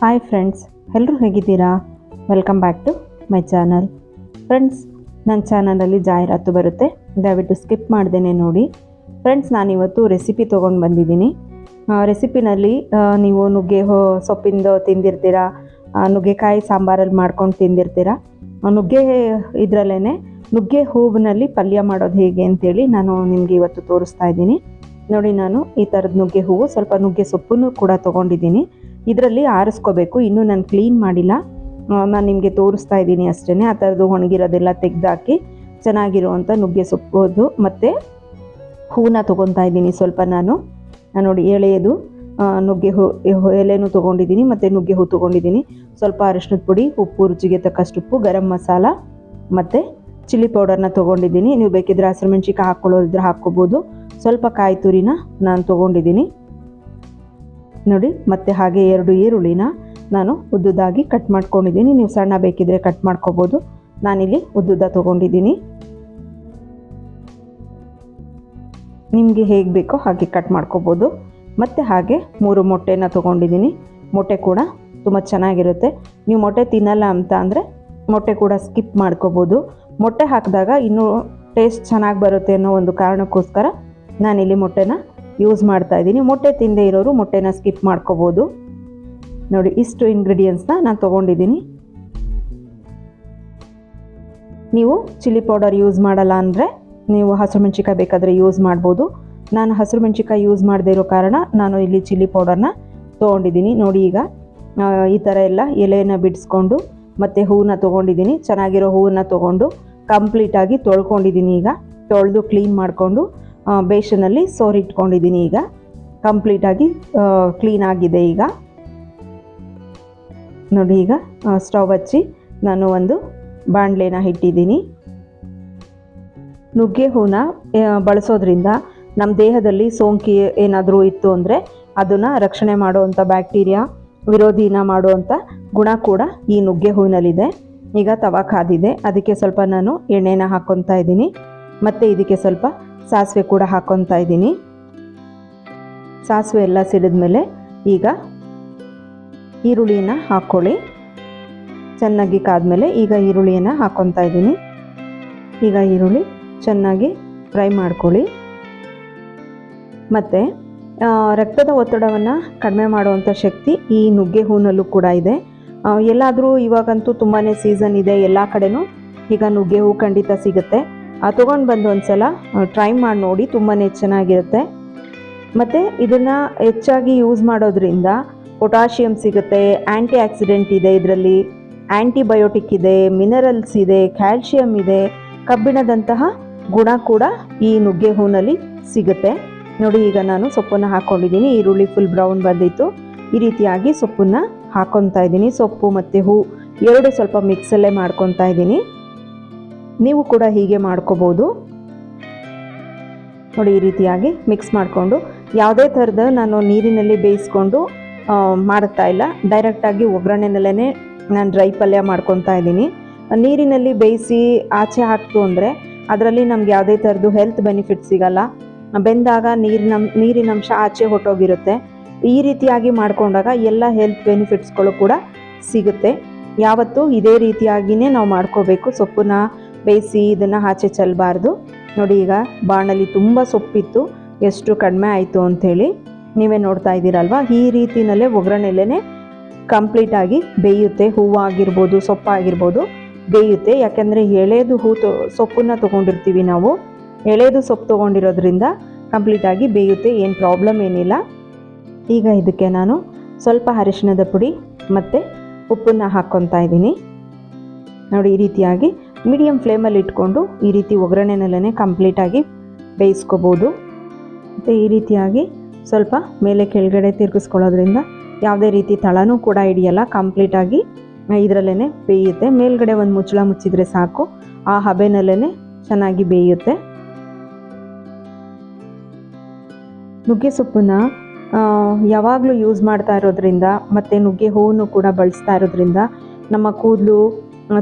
Hi friends ಎಲ್ಲರೂ ಹೇಗಿದ್ದೀರಾ? Welcome back to my channel friends ನನ್ನ ಚಾನಲಲ್ಲಿ ಜಾಹೀರಾತು ಬರುತ್ತೆ. ದಯವಿಟ್ಟು ಸ್ಕಿಪ್ ಮಾಡ್ದೇನೆ ನೋಡಿ. ಫ್ರೆಂಡ್ಸ್ ನಾನಿವತ್ತು ರೆಸಿಪಿ ತೊಗೊಂಡು ಬಂದಿದ್ದೀನಿ. ರೆಸಿಪಿನಲ್ಲಿ ನೀವು ನುಗ್ಗೆ ಹೋ, ಸೊಪ್ಪಿಂದು ತಿಂದಿರ್ತೀರಾ? ನುಗ್ಗೆಕಾಯಿ ಸಾಂಬಾರಲ್ಲಿ ಮಾಡ್ಕೊಂಡು ತಿಂದಿರ್ತೀರಾ? ನುಗ್ಗೆ ಇದರಲ್ಲೇ ನುಗ್ಗೆ ಹೂವಿನಲ್ಲಿ ಪಲ್ಯ ಮಾಡೋದು ಹೇಗೆ ಅಂತೇಳಿ ನಾನು ನಿಮಗೆ ಇವತ್ತು ತೋರಿಸ್ತಾ ಇದ್ದೀನಿ. ನೋಡಿ ನಾನು ಈ ಥರದ ನುಗ್ಗೆ ಹೂವು ಸ್ವಲ್ಪ ನುಗ್ಗೆ ಸೊಪ್ಪನ್ನು ಕೂಡ ತೊಗೊಂಡಿದ್ದೀನಿ. ಇದರಲ್ಲಿ ಆರಿಸ್ಕೋಬೇಕು. ಇನ್ನೂ ನಾನು ಕ್ಲೀನ್ ಮಾಡಿಲ್ಲ. ನಾನು ನಿಮಗೆ ತೋರಿಸ್ತಾ ಇದ್ದೀನಿ ಅಷ್ಟೇ ಆ ಥರದ್ದು ಒಣಗಿರೋದೆಲ್ಲ ತೆಗೆದಾಕಿ ಚೆನ್ನಾಗಿರುವಂಥ ನುಗ್ಗೆ ಸೊಪ್ಪೋದು. ಮತ್ತು ಹೂವನ್ನ ತೊಗೊತಾ ಇದ್ದೀನಿ ಸ್ವಲ್ಪ ನಾನು. ನೋಡಿ ಎಳೆಯದು. ನುಗ್ಗೆ ಹೂ ಎಲೆನೂ ತೊಗೊಂಡಿದ್ದೀನಿ ಮತ್ತು ನುಗ್ಗೆ ಹೂ ತೊಗೊಂಡಿದ್ದೀನಿ. ಸ್ವಲ್ಪ ಅರಿಶಿನದ ಪುಡಿ, ಉಪ್ಪು, ರುಚಿಗೆ ತಕ್ಕಷ್ಟು ಉಪ್ಪು, ಗರಂ ಮಸಾಲ ಮತ್ತು ಚಿಲ್ಲಿ ಪೌಡರ್ನ ತೊಗೊಂಡಿದ್ದೀನಿ. ನೀವು ಬೇಕಿದ್ರೆ ಹಸಿರು ಮೆಣಸಿಕಾಯಿ ಹಾಕ್ಕೊಳ್ಳೋದಿದ್ರೆ ಹಾಕ್ಕೋಬೋದು. ಸ್ವಲ್ಪ ಕಾಯಿ ತುರಿನ ನಾನು ತೊಗೊಂಡಿದ್ದೀನಿ. ನೋಡಿ, ಮತ್ತೆ ಹಾಗೆ ಎರಡು ಈರುಳ್ಳಿನ ನಾನು ಉದ್ದುದಾಗಿ ಕಟ್ ಮಾಡ್ಕೊಂಡಿದ್ದೀನಿ. ನೀವು ಸಣ್ಣ ಬೇಕಿದ್ರೆ ಕಟ್ ಮಾಡ್ಕೋಬೋದು. ನಾನಿಲ್ಲಿ ಉದ್ದುದ್ದ ತೊಗೊಂಡಿದ್ದೀನಿ. ನಿಮಗೆ ಹೇಗೆ ಬೇಕೋ ಹಾಗೆ ಕಟ್ ಮಾಡ್ಕೋಬೋದು. ಮತ್ತು ಹಾಗೆ ಮೂರು ಮೊಟ್ಟೆನ ತೊಗೊಂಡಿದ್ದೀನಿ. ಮೊಟ್ಟೆ ಕೂಡ ತುಂಬ ಚೆನ್ನಾಗಿರುತ್ತೆ. ನೀವು ಮೊಟ್ಟೆ ತಿನ್ನಲ್ಲ ಅಂತ ಅಂದರೆ ಮೊಟ್ಟೆ ಕೂಡ ಸ್ಕಿಪ್ ಮಾಡ್ಕೋಬೋದು. ಮೊಟ್ಟೆ ಹಾಕಿದಾಗ ಇನ್ನೂ ಟೇಸ್ಟ್ ಚೆನ್ನಾಗಿ ಬರುತ್ತೆ ಅನ್ನೋ ಒಂದು ಕಾರಣಕ್ಕೋಸ್ಕರ ನಾನಿಲ್ಲಿ ಮೊಟ್ಟೆನ ಯೂಸ್ ಮಾಡ್ತಾ ಇದ್ದೀನಿ. ಮೊಟ್ಟೆ ತಿಂದೇ ಇರೋರು ಮೊಟ್ಟೆನ ಸ್ಕಿಪ್ ಮಾಡ್ಕೋಬೋದು. ನೋಡಿ, ಇಷ್ಟು ಇಂಗ್ರೀಡಿಯೆಂಟ್ಸ್ನ ನಾನು ತೊಗೊಂಡಿದ್ದೀನಿ. ನೀವು ಚಿಲ್ಲಿ ಪೌಡರ್ ಯೂಸ್ ಮಾಡಲ್ಲ ಅಂದರೆ ನೀವು ಹಸಿರು ಮೆಣಸಿಕಾಯಿ ಬೇಕಾದರೆ ಯೂಸ್ ಮಾಡ್ಬೋದು. ನಾನು ಹಸಿರು ಮೆಣಸಿಕಾಯಿ ಯೂಸ್ ಮಾಡದೇ ಇರೋ ಕಾರಣ ನಾನು ಇಲ್ಲಿ ಚಿಲ್ಲಿ ಪೌಡರ್ನ ತೊಗೊಂಡಿದ್ದೀನಿ. ನೋಡಿ ಈಗ ಈ ಥರ ಎಲ್ಲ ಎಲೆಯನ್ನು ಬಿಡಿಸ್ಕೊಂಡು ಮತ್ತು ಹೂವನ್ನ ತೊಗೊಂಡಿದ್ದೀನಿ. ಚೆನ್ನಾಗಿರೋ ಹೂವನ್ನ ತೊಗೊಂಡು ಕಂಪ್ಲೀಟಾಗಿ ತೊಳ್ಕೊಂಡಿದ್ದೀನಿ ಈಗ. ತೊಳೆದು ಕ್ಲೀನ್ ಮಾಡಿಕೊಂಡು ಬೇಷನಲ್ಲಿ ಸೋರಿಟ್ಕೊಂಡಿದ್ದೀನಿ ಈಗ. ಕಂಪ್ಲೀಟಾಗಿ ಕ್ಲೀನ್ ಆಗಿದೆ ಈಗ. ನೋಡಿ ಈಗ ಸ್ಟವ್ ಹಚ್ಚಿ ನಾನು ಒಂದು ಬಾಣಲೆನ ಇಟ್ಟಿದ್ದೀನಿ. ನುಗ್ಗೆ ಹೂನ ಬಳಸೋದ್ರಿಂದ ನಮ್ಮ ದೇಹದಲ್ಲಿ ಸೋಂಕಿ ಏನಾದರೂ ಇತ್ತು ಅಂದರೆ ಅದನ್ನು ರಕ್ಷಣೆ ಮಾಡುವಂಥ ಬ್ಯಾಕ್ಟೀರಿಯಾ, ವಿರೋಧಿನ ಮಾಡುವಂಥ ಗುಣ ಕೂಡ ಈ ನುಗ್ಗೆ ಹೂವಿನಲ್ಲಿದೆ. ಈಗ ತವಾ ಕಾದಿದೆ. ಅದಕ್ಕೆ ಸ್ವಲ್ಪ ನಾನು ಎಣ್ಣೆನ ಹಾಕ್ಕೊತಾ ಇದ್ದೀನಿ. ಮತ್ತು ಇದಕ್ಕೆ ಸ್ವಲ್ಪ ಸಾಸಿವೆ ಕೂಡ ಹಾಕ್ಕೊತಾ ಇದ್ದೀನಿ. ಸಾಸಿವೆ ಎಲ್ಲ ಸಿಡಿದ್ಮೇಲೆ ಈಗ ಈರುಳ್ಳಿಯನ್ನು ಹಾಕ್ಕೊಳ್ಳಿ ಚೆನ್ನಾಗಿ ಕಾದ್ಮೇಲೆ ಈಗ ಈರುಳ್ಳಿಯನ್ನು ಹಾಕ್ಕೊತಾ ಇದ್ದೀನಿ. ಈಗ ಈರುಳ್ಳಿ ಚೆನ್ನಾಗಿ ಫ್ರೈ ಮಾಡ್ಕೊಳ್ಳಿ. ಮತ್ತು ರಕ್ತದ ಒತ್ತಡವನ್ನು ಕಡಿಮೆ ಮಾಡುವಂಥ ಶಕ್ತಿ ಈ ನುಗ್ಗೆ ಹೂನಲ್ಲೂ ಕೂಡ ಇದೆ. ಎಲ್ಲಾದರೂ ಇವಾಗಂತೂ ತುಂಬಾ ಸೀಸನ್ ಇದೆ, ಎಲ್ಲ ಕಡೆನೂ ಈಗ ನುಗ್ಗೆ ಹೂ ಖಂಡಿತ ಸಿಗುತ್ತೆ. ತೊಗೊಂಡು ಬಂದು ಒಂದ್ಸಲ ಟ್ರೈ ಮಾಡಿ ನೋಡಿ ತುಂಬಾ ಚೆನ್ನಾಗಿರುತ್ತೆ. ಮತ್ತು ಇದನ್ನು ಹೆಚ್ಚಾಗಿ ಯೂಸ್ ಮಾಡೋದ್ರಿಂದ ಪೊಟ್ಯಾಷಿಯಮ್ ಸಿಗುತ್ತೆ ಆ್ಯಂಟಿ ಆಕ್ಸಿಡೆಂಟ್ ಇದೆ ಇದರಲ್ಲಿ ಆ್ಯಂಟಿಬಯೋಟಿಕ್ ಇದೆ ಮಿನರಲ್ಸ್ ಇದೆ ಕ್ಯಾಲ್ಶಿಯಂ ಇದೆ, ಕಬ್ಬಿಣದಂತಹ ಗುಣ ಕೂಡ ಈ ನುಗ್ಗೆ ಹೂನಲ್ಲಿ ಸಿಗುತ್ತೆ. ನೋಡಿ, ಈಗ ನಾನು ಸೊಪ್ಪನ್ನು ಹಾಕ್ಕೊಂಡಿದ್ದೀನಿ ಈರುಳ್ಳಿ ಫುಲ್ ಬ್ರೌನ್ ಬಂದಿತ್ತು. ಈ ರೀತಿಯಾಗಿ ಸೊಪ್ಪನ್ನು ಹಾಕೊತಾ ಇದ್ದೀನಿ. ಸೊಪ್ಪು ಮತ್ತು ಹೂ ಎರಡು ಸ್ವಲ್ಪ ಮಿಕ್ಸಲ್ಲೇ ಮಾಡ್ಕೊತಾ ಇದ್ದೀನಿ. ನೀವು ಕೂಡ ಹೀಗೆ ಮಾಡ್ಕೋಬೋದು. ನೋಡಿ, ಈ ರೀತಿಯಾಗಿ ಮಿಕ್ಸ್ ಮಾಡಿಕೊಂಡು ಯಾವುದೇ ಥರದ ನಾನು ನೀರಿನಲ್ಲಿ ಬೇಯಿಸ್ಕೊಂಡು ಮಾಡ್ತಾ ಇಲ್ಲ. ಡೈರೆಕ್ಟಾಗಿ ಒಗ್ಗರಣೆನಲ್ಲೇ ನಾನು ಡ್ರೈ ಪಲ್ಯ ಮಾಡ್ಕೊತಾ ಇದ್ದೀನಿ. ನೀರಿನಲ್ಲಿ ಬೇಯಿಸಿ ಆಚೆ ಹಾಕ್ತು ಅಂದರೆ ಅದರಲ್ಲಿ ನಮ್ಗೆ ಯಾವುದೇ ಥರದ್ದು ಹೆಲ್ತ್ ಬೆನಿಫಿಟ್ ಸಿಗಲ್ಲ. ಬೆಂದಾಗ ನೀರಿನ ನೀರಿನಂಶ ಆಚೆ ಹೊಟ್ಟೋಗಿರುತ್ತೆ ಈ ರೀತಿಯಾಗಿ ಮಾಡಿಕೊಂಡಾಗ ಎಲ್ಲ ಹೆಲ್ತ್ ಬೆನಿಫಿಟ್ಸ್ಗಳು ಕೂಡ ಸಿಗುತ್ತೆ. ಯಾವತ್ತೂ ಇದೇ ರೀತಿಯಾಗಿಯೇ ನಾವು ಮಾಡ್ಕೋಬೇಕು. ಸೊಪ್ಪನ್ನ ಬೇಯಿಸಿ ಇದನ್ನು ಆಚೆ ಚೆಲ್ಲಬಾರ್ದು ನೋಡಿ ಈಗ ಬಾಣಲಿ ತುಂಬ ಸೊಪ್ಪಿತ್ತು. ಎಷ್ಟು ಕಡಿಮೆ ಆಯಿತು ಅಂಥೇಳಿ ನೀವೇ ನೋಡ್ತಾ ಇದ್ದೀರಲ್ವಾ? ಈ ರೀತಿಯಲ್ಲೇ ಒಗ್ಗರಣೆಲೇ ಕಂಪ್ಲೀಟಾಗಿ ಬೇಯುತ್ತೆ. ಹೂವು ಆಗಿರ್ಬೋದು ಸೊಪ್ಪಾಗಿರ್ಬೋದು ಬೇಯುತ್ತೆ. ಯಾಕೆಂದರೆ ಎಳೆದು ಹೂ ತೊ, ಸೊಪ್ಪನ್ನು ತೊಗೊಂಡಿರ್ತೀವಿ ನಾವು. ಎಳೆದು ಸೊಪ್ಪು ತೊಗೊಂಡಿರೋದ್ರಿಂದ ಕಂಪ್ಲೀಟಾಗಿ ಬೇಯುತ್ತೆ. ಏನು ಪ್ರಾಬ್ಲಮ್ ಏನಿಲ್ಲ. ಈಗ ಇದಕ್ಕೆ ನಾನು ಸ್ವಲ್ಪ ಅರಿಶಿಣದ ಪುಡಿ ಮತ್ತು ಉಪ್ಪನ್ನು ಹಾಕ್ಕೊತಾ ಇದ್ದೀನಿ. ನೋಡಿ ಈ ರೀತಿಯಾಗಿ ಮೀಡಿಯಮ್ ಫ್ಲೇಮಲ್ಲಿ ಇಟ್ಕೊಂಡು ಈ ರೀತಿ ಒಗ್ಗರಣೆನಲ್ಲೇ ಕಂಪ್ಲೀಟಾಗಿ ಬೇಯಿಸ್ಕೋಬೋದು. ಮತ್ತು ಈ ರೀತಿಯಾಗಿ ಸ್ವಲ್ಪ ಮೇಲೆ ಕೆಳಗಡೆ ತಿರುಗಿಸ್ಕೊಳ್ಳೋದ್ರಿಂದ ಯಾವುದೇ ರೀತಿ ತಳನೂ ಕೂಡ ಹಿಡಿಯಲ್ಲ ಕಂಪ್ಲೀಟಾಗಿ ಇದರಲ್ಲೇ ಬೇಯುತ್ತೆ. ಮೇಲ್ಗಡೆ ಒಂದು ಮುಚ್ಚಳ ಮುಚ್ಚಿದ್ರೆ ಸಾಕು. ಆ ಹಬೆನಲ್ಲೇ ಚೆನ್ನಾಗಿ ಬೇಯುತ್ತೆ. ನುಗ್ಗೆ ಸೊಪ್ಪನ್ನ ಯಾವಾಗಲೂ ಯೂಸ್ ಮಾಡ್ತಾ ಇರೋದ್ರಿಂದ ಮತ್ತು ನುಗ್ಗೆ ಹೂವನ್ನು ಕೂಡ ಬಳಸ್ತಾ ಇರೋದ್ರಿಂದ ನಮ್ಮ ಕೂದಲು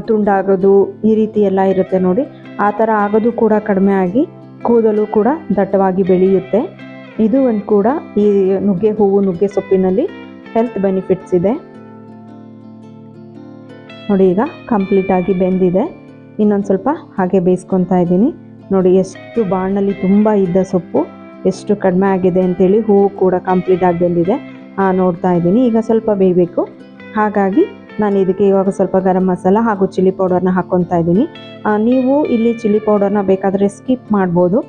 ತುಂಡಾಗೋದು ಈ ರೀತಿ ಎಲ್ಲ ಇರುತ್ತೆ ನೋಡಿ. ಆ ಥರ ಆಗೋದು ಕೂಡ ಕಡಿಮೆ ಆಗಿ ಕೂದಲು ಕೂಡ ದಟ್ಟವಾಗಿ ಬೆಳೆಯುತ್ತೆ. ಇದು ಒಂದು ಕೂಡ ಈ ನುಗ್ಗೆ ಹೂವು, ನುಗ್ಗೆ ಸೊಪ್ಪಿನಲ್ಲಿ ಹೆಲ್ತ್ ಬೆನಿಫಿಟ್ಸ್ ಇದೆ. ನೋಡಿ ಈಗ ಕಂಪ್ಲೀಟಾಗಿ ಬೆಂದಿದೆ. ಇನ್ನೊಂದು ಸ್ವಲ್ಪ ಹಾಗೆ ಬೇಯಿಸ್ಕೊತಾ ಇದ್ದೀನಿ. ನೋಡಿ ಎಷ್ಟು ಬಾಣಲ್ಲಿ ತುಂಬ ಇದ್ದ ಸೊಪ್ಪು, ಎಷ್ಟು ಕಡಿಮೆ ಆಗಿದೆ ಅಂತೇಳಿ ಹೂವು ಕೂಡ ಕಂಪ್ಲೀಟಾಗಿ ಬೆಂದಿದೆ. ನೋಡ್ತಾ ಇದ್ದೀನಿ. ಈಗ ಸ್ವಲ್ಪ ಬೇಯಬೇಕು. ಹಾಗಾಗಿ ನಾನು ಇದಕ್ಕೆ ಇವಾಗ ಸ್ವಲ್ಪ ಗರಂ ಮಸಾಲ ಹಾಗೂ ಚಿಲ್ಲಿ ಪೌಡರ್ನ ಹಾಕ್ಕೊತಾ ಇದ್ದೀನಿ. ನೀವು ಇಲ್ಲಿ ಚಿಲ್ಲಿ ಪೌಡರ್ನ ಬೇಕಾದರೆ ಸ್ಕಿಪ್ ಮಾಡ್ಬೋದು.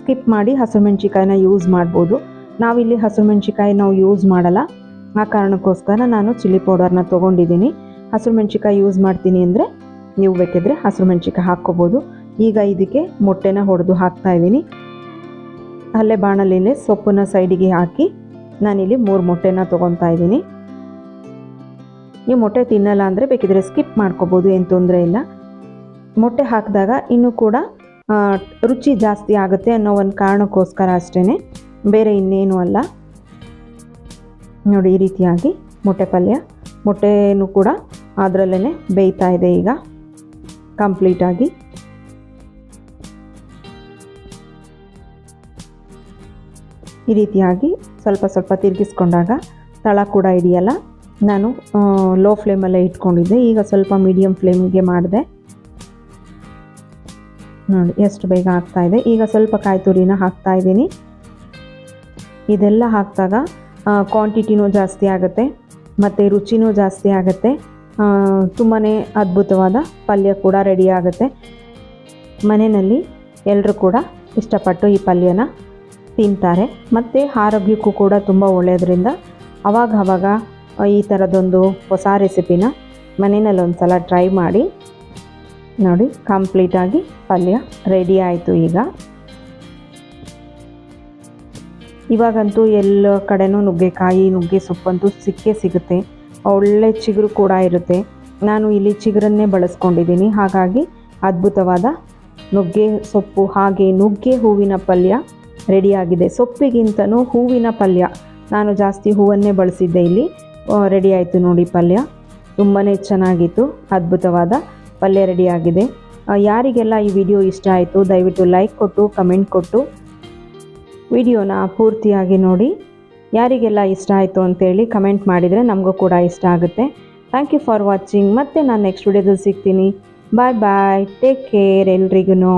ಸ್ಕಿಪ್ ಮಾಡಿ ಹಸಿರುಮೆಣ್ಸಿಕಾಯಿನ ಯೂಸ್ ಮಾಡ್ಬೋದು. ನಾವಿಲ್ಲಿ ಹಸಿರುಮೆಣ್ಸಿಕಾಯಿ ನಾವು ಯೂಸ್ ಮಾಡಲ್ಲ. ಆ ಕಾರಣಕ್ಕೋಸ್ಕರ ನಾನು ಚಿಲ್ಲಿ ಪೌಡರ್ನ ತೊಗೊಂಡಿದ್ದೀನಿ. ಹಸಿರುಮೆಣ್ಸಿಕಾಯಿ ಯೂಸ್ ಮಾಡ್ತೀನಿ ಅಂದರೆ ನೀವು ಬೇಕಿದ್ರೆ ಹಸಿರುಮೆಣ್ಸಿಕಾಯಿ ಹಾಕ್ಕೋಬೋದು. ಈಗ ಇದಕ್ಕೆ ಮೊಟ್ಟೆನ ಹೊಡೆದು ಹಾಕ್ತಾ ಇದ್ದೀನಿ. ಅಲ್ಲೇ ಬಾಣಲಿನೇ ಸೊಪ್ಪನ್ನ ಸೈಡಿಗೆ ಹಾಕಿ ನಾನಿಲ್ಲಿ ಮೂರು ಮೊಟ್ಟೆನ ತೊಗೊತಾ ಇದ್ದೀನಿ. ನೀವು ಮೊಟ್ಟೆ ತಿನ್ನಲ್ಲ ಅಂದರೆ ಬೇಕಿದ್ರೆ ಸ್ಕಿಪ್ ಮಾಡ್ಕೋಬೋದು, ಏನು ತೊಂದರೆ ಇಲ್ಲ. ಮೊಟ್ಟೆ ಹಾಕಿದಾಗ ಇನ್ನೂ ಕೂಡ ರುಚಿ ಜಾಸ್ತಿ ಆಗುತ್ತೆ ಅನ್ನೋ ಒಂದು ಕಾರಣಕ್ಕೋಸ್ಕರ ಅಷ್ಟೇ ಬೇರೆ ಇನ್ನೇನು ಅಲ್ಲ. ನೋಡಿ ಈ ರೀತಿಯಾಗಿ ಮೊಟ್ಟೆ ಪಲ್ಯ. ಮೊಟ್ಟೆನೂ ಕೂಡ ಅದರಲ್ಲೇ ಬೇಯ್ತಾ ಇದೆ ಈಗ. ಕಂಪ್ಲೀಟಾಗಿ ಈ ರೀತಿಯಾಗಿ ಸ್ವಲ್ಪ ಸ್ವಲ್ಪ ತಿರುಗಿಸ್ಕೊಂಡಾಗ ತಳ ಕೂಡ ಹಿಡಿಯಲ್ಲ. ನಾನು ಲೋ ಫ್ಲೇಮಲ್ಲೇ ಇಟ್ಕೊಂಡಿದ್ದೆ. ಈಗ ಸ್ವಲ್ಪ ಮೀಡಿಯಮ್ ಫ್ಲೇಮಿಗೆ ಮಾಡಿದೆ. ನೋಡಿ, ಎಷ್ಟು ಬೇಗ ಆಗ್ತಾಯಿದೆ ಈಗ ಸ್ವಲ್ಪ ಕಾಯಿ ತುರಿನ ಹಾಕ್ತಾ ಇದ್ದೀನಿ. ಇದೆಲ್ಲ ಹಾಕಿದಾಗ ಕ್ವಾಂಟಿಟಿನೂ ಜಾಸ್ತಿ ಆಗುತ್ತೆ, ಮತ್ತು ರುಚಿನೂ ಜಾಸ್ತಿ ಆಗುತ್ತೆ. ತುಂಬಾ ಅದ್ಭುತವಾದ ಪಲ್ಯ ಕೂಡ ರೆಡಿ ಆಗುತ್ತೆ. ಮನೆಯಲ್ಲಿ ಎಲ್ಲರೂ ಕೂಡ ಇಷ್ಟಪಟ್ಟು ಈ ಪಲ್ಯನ ತಿಂತಾರೆ. ಮತ್ತು ಆರೋಗ್ಯಕ್ಕೂ ಕೂಡ ತುಂಬ ಒಳ್ಳೆಯದ್ರಿಂದ ಅವಾಗ ಅವಾಗ ಈ ಥರದೊಂದು ಹೊಸ ರೆಸಿಪಿನ ಮನೆಯಲ್ಲಿ ಒಂದು ಸಲ ಟ್ರೈ ಮಾಡಿ ನೋಡಿ ಕಂಪ್ಲೀಟಾಗಿ ಪಲ್ಯ ರೆಡಿ ಆಯಿತು ಈಗ. ಇವಾಗಂತೂ ಎಲ್ಲ ಕಡೆನೂ ನುಗ್ಗೆಕಾಯಿ, ನುಗ್ಗೆ ಸೊಪ್ಪಂತೂ ಸಿಕ್ಕೇ ಸಿಗುತ್ತೆ. ಒಳ್ಳೆ ಚಿಗುರು ಕೂಡ ಇರುತ್ತೆ. ನಾನು ಇಲ್ಲಿ ಚಿಗುರನ್ನೇ ಬಳಸ್ಕೊಂಡಿದ್ದೀನಿ. ಹಾಗಾಗಿ ಅದ್ಭುತವಾದ ನುಗ್ಗೆ ಸೊಪ್ಪು ಹಾಗೆ ನುಗ್ಗೆ ಹೂವಿನ ಪಲ್ಯ ರೆಡಿಯಾಗಿದೆ ಸೊಪ್ಪಿಗಿಂತನೂ ಹೂವಿನ ಪಲ್ಯ. ನಾನು ಜಾಸ್ತಿ ಹೂವನ್ನೇ ಬಳಸಿದ್ದೆ ಇಲ್ಲಿ. ರೆಡಿ ಆಯಿತು ನೋಡಿ ಪಲ್ಯ. ತುಂಬಾ ಚೆನ್ನಾಗಿತ್ತು, ಅದ್ಭುತವಾದ ಪಲ್ಯ ರೆಡಿಯಾಗಿದೆ ಯಾರಿಗೆಲ್ಲ ಈ ವಿಡಿಯೋ ಇಷ್ಟ ಆಯಿತು, ದಯವಿಟ್ಟು ಲೈಕ್ ಕೊಟ್ಟು ಕಮೆಂಟ್ ಕೊಟ್ಟು. ವಿಡಿಯೋನ ಪೂರ್ತಿಯಾಗಿ ನೋಡಿ. ಯಾರಿಗೆಲ್ಲ ಇಷ್ಟ ಆಯಿತು ಅಂತೇಳಿ ಕಮೆಂಟ್ ಮಾಡಿದರೆ ನಮಗೂ ಕೂಡ ಇಷ್ಟ ಆಗುತ್ತೆ. ಥ್ಯಾಂಕ್ ಯು ಫಾರ್ ವಾಚಿಂಗ್ ಮತ್ತೆ ನಾನು ನೆಕ್ಸ್ಟ್ ವಿಡಿಯೋದಲ್ಲಿ ಸಿಗ್ತೀನಿ. ಬಾಯ್ ಬಾಯ್ ಟೇಕ್ ಕೇರ್ ಎಲ್ರಿಗೂ